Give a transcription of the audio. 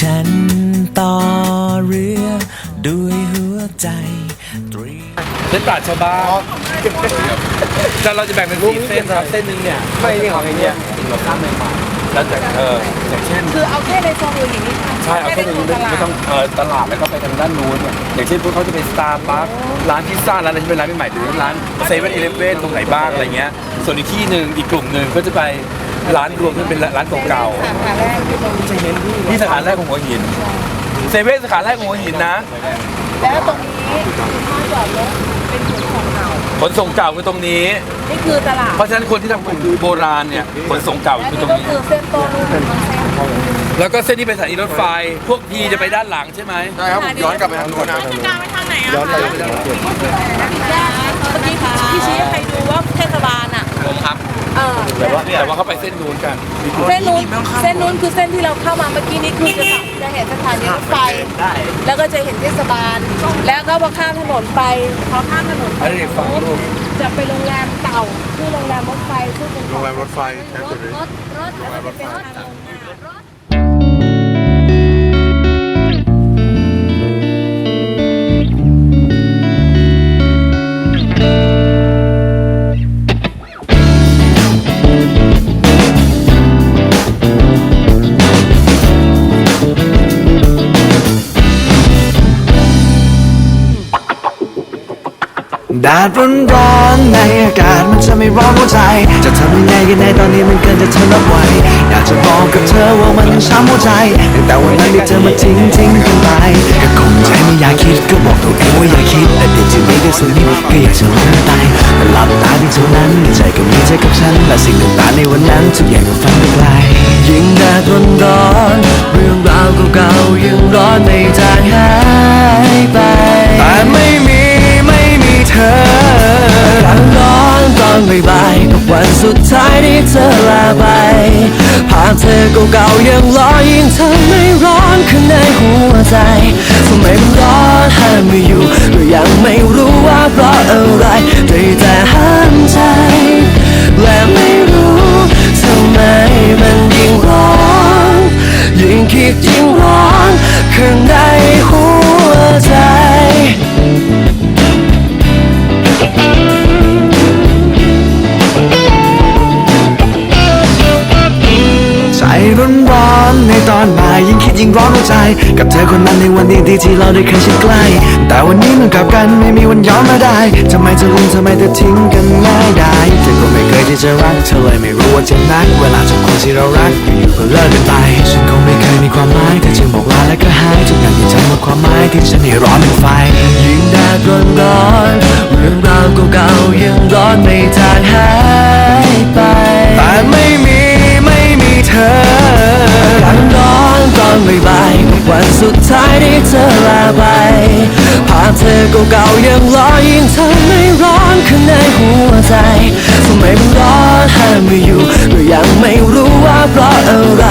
ฉันต่อเรือด้วยหัวใจตเส้นปลาชาวบ้านจะเราจะแบ่งเป็นรูปเส้นครับเส้นหนึ่งเนี่ยไม่นี่ของไอ้เนี่ยติดกับข้ามใหม่ๆแล้วแต่เอออย่างเช่น คือเอาแค่ในซองอย่างนี้ใช่เอาแค่ในไม่ต้องเออตลาดแล้วก็ไปทางด้านนู้นอย่างเช่นพวกเขาจะเป็นสตาร์บัคร้านพิซซ่าร้านอะไรที่เป็นร้านใหม่ๆหรือร้านเซเว่นอีเลฟเว่นตรงไหนบ้างอะไรเงี้ยส่วนอีกที่หนึ่งอีกกลุ่มหนึ่งก็จะไป ร้านรวมที่เป็นร้านเก่าสาขาแรกคือตรงนี้ๆที่สาขาแรกของหัวหินเซเว่นสาขาแรกของหัวหินนะ แล้วตรงนี้ท่าจอดรถเป็นขนส่งเก่าขนส่งเก่าคือตรงนี้ นี่คือตลาดเพราะฉะนั้นคนที่ทำกลุ่มโบราณเนี่ยขนส่งเก่าและคือนี่ตรงก็นี้ คือเส้นโต้รุ่งเป็นเส้นแล้วก็เส้นที่เป็นสถานีรถไฟ พวกพีจะไปด้านหลังใช่ไหมใช่ครับผมย้อนกลับไปทางนู้นนะกลางไปทางไหนอะย้อนคะไปทางนู้นเมื่อกี้พี่ชี้ให้ใครดูว่าเทศบาลอะ ผมครับ เออ แต่ว่าแต่ว่าเขาไปเส้นนู้นกัน เส้นนู้นเส้นนู้นคือเส้นที่เราเข้ามาเมื่อกี้นี้คือจะจะเห็นสถานีรถไฟ แล้วก็จะเห็นเทศบาล แล้วก็พอข้ามถนนไปพอข้ามถนนไปอันนี้ฟังลูกจะไปโรงแรมเก่าชื่อโรงแรมรถไฟชื่อเป็นโรงแรมรถไฟแค่จุดนี้รถรถแล้ แดดร้อนร้อนในอากาศมันจะไม่ร้อนหัวใจ จะทำยังไงกันในตอนนี้มันเกินจะทนรับไหวอยากจะบอกกับเธอว่ามันยังช้ำหัวใจตั้งแต่วันนั้นที่เธอมาทิ้งทิ้งกันไปก็คงใจไม่อยากคิดก็บอกตัวเองว่าอย่าคิดแต่เดี๋ยวจะมีได้สักนิดก็อยากจะรู้ตายแต่หลับตาที่เท่านั้นใจก็มีเธอกับฉันและสิ่งต่างๆในวันนั้นทุกอย่างก็ฝันไปไกลยิ่งแดดร้อนร้อนเรื่องราวเก่าๆยังร้อนไม่จางหายไปแต่ไม่ เธอเก่าๆยังรอยิ่งเธอไม่ร้อนข้างในหัวใจทำไมมันร้อนห้ามไม่อยู่ก็ยังไม่รู้ว่าเพราะอะไร อนร้อนในตอนบ่ายยิ่งคิดยิ่งร้อนหัวใจ กับเธอคนนั้นในวันดีๆที่เราได้เคยชิดใกล้ แต่วันนี้มันกลับกันไม่มีวันย้อนมาได้ทำไมเธอลืมทำไมเธอทิ้งกันไม่ได้เธอก็ไม่เคยที่จะรักเธอเลยไม่รู้ว่าจะนัก เวลาทุกคนที่เรารักอยู่ๆก็เลิกกันไป ฉันคงไม่เคยมีความหมายเธอจึงบอกลาและก็หายทุกอย่างที่ทำหมดความหมายที่ฉันให้รอ ไป ภาพเธอเก่าๆยังรอยิ่งเธอไม่ร้อนข้างในหัวใจทำไมมันร้อนห้ามไม่อยู่ก็ยังไม่รู้ว่าเพราะอะไร